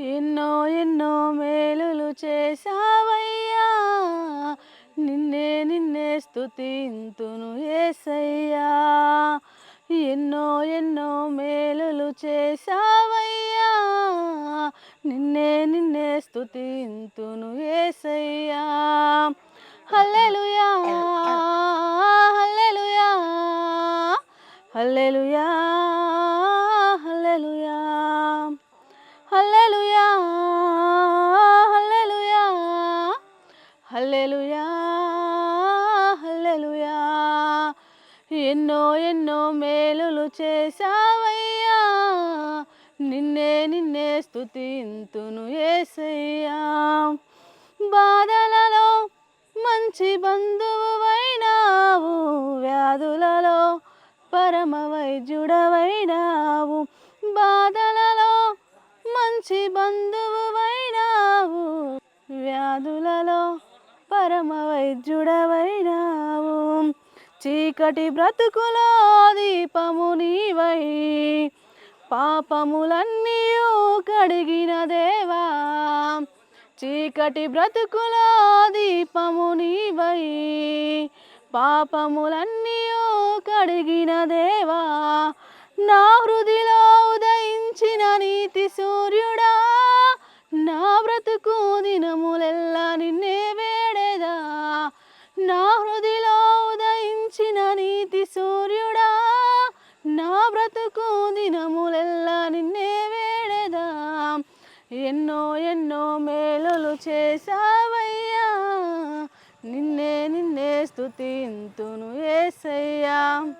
ఎన్నో ఎన్నో మేలులు చేశావయ్యా. నిన్నే నిన్నే స్థుతింతును ఏసయ్యా. ఎన్నో ఎన్నో మేలులు చేశావయ్యా. నిన్నే నిన్నే స్థుతింతును ఏసయ్యా. Hallelujah hallelujah hallelujah. ఎన్నో ఎన్నో మేలులు చేశావయ్యా. నిన్నే నిన్నే స్థుతింతును ఏసయ్యా. బాధలలో మంచి బంధువువైనావు వ్యాధులలో పరమ వైద్యుడవైనావు. బాధలలో మంచి బంధువువైనావు వ్యాధులలో పరమ వైద్యుడవైనావు. చీకటి బ్రతుకులో దీపము నీవై పాపములన్నీ కడిగిన దేవా. చీకటి బ్రతుకులో దీపము నీవై పాపములన్నీ కడిగిన దేవా. నా హృదిలో ఉదయించిన నీతి సూర్యుడా నా బ్రతుకు దినములెల్లని బ్రతుకు దినములెల్లా నిన్నే వేడేదా. ఎన్నో ఎన్నో మేలులు చేశావయ్యా. నిన్నే నిన్నే స్థుతింతును ఏసయ్యా.